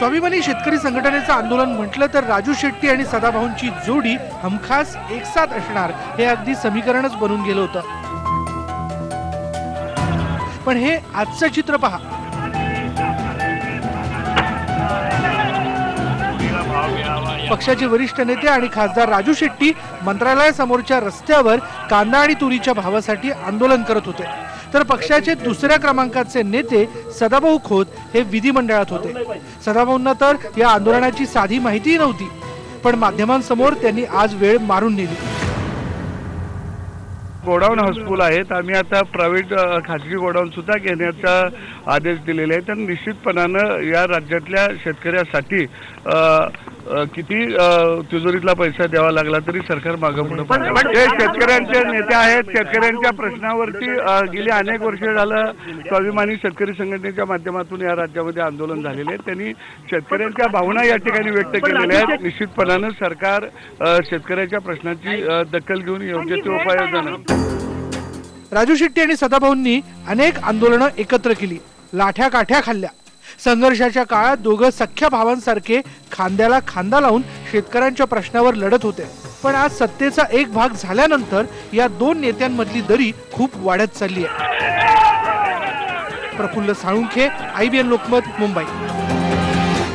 स्वाभिमानी शेतकरी संघटनेचं आंदोलन म्हटलं तर राजू शेट्टी आणि सदाभाऊंची जोडी हमखास एकसाथ असणार हे अगदी समीकरणच बनून गेलं होतं. पण हे आजचं चित्र पहा. पक्षाचे वरिष्ठ नेते आणि खासदार राजू शेट्टी मंत्रालयासमोरच्या रस्त्यावर कांदा आणि तुरीच्या भावासाठी आंदोलन करत होते. तर पक्षाचे दुसऱ्या क्रमांकाचे नेते सदाभाऊ खोत हे विधिमंडळात होते. सदाभाऊंना तर या आंदोलनाची साधी माहितीही नव्हती पण माध्यमांसमोर त्यांनी आज वेळ मारून नेली. गोडाऊन हाऊसफुल आहेत. आम्ही आता प्रायव्हेट खाजगी गोडाऊन सुद्धा घेण्याचा आदेश दिलेले आहे तर निश्चितपणानं या राज्यातल्या शेतकऱ्यासाठी अ, किती अ, तिजोरीतला पैसा द्यावा लागला तरी सरकार मागं पुढे ते शेतकऱ्यांचे नेते आहेत शेतकऱ्यांच्या प्रश्नावरती अ, गेली अनेक वर्ष झालं स्वाभिमानी शेतकरी संघटनेच्या माध्यमातून या राज्यामध्ये आंदोलन झालेले आहे त्यांनी शेतकऱ्यांच्या भावना या ठिकाणी व्यक्त केलेल्या आहेत. निश्चितपणानं सरकार अ, शेतकऱ्याच्या प्रश्नाची अ, दखल घेऊन योग्य ते उपाययोजना राजू शेट्टी आणि सदाभाऊंनी अनेक आंदोलनं एकत्र केली. लाठ्या काठ्या खाल्ल्या. संघर्षाच्या काळात दोघं सख्ख्या भावांसारखे खांद्याला खांदा लावून शेतकऱ्यांच्या प्रश्नावर लढत होते. पण आज सत्तेचा एक भाग झाल्यानंतर या दोन नेत्यांमधली दरी खूप वाढत चालली आहे. Praphulla Salunkhe I B N Lokmat Mumbai.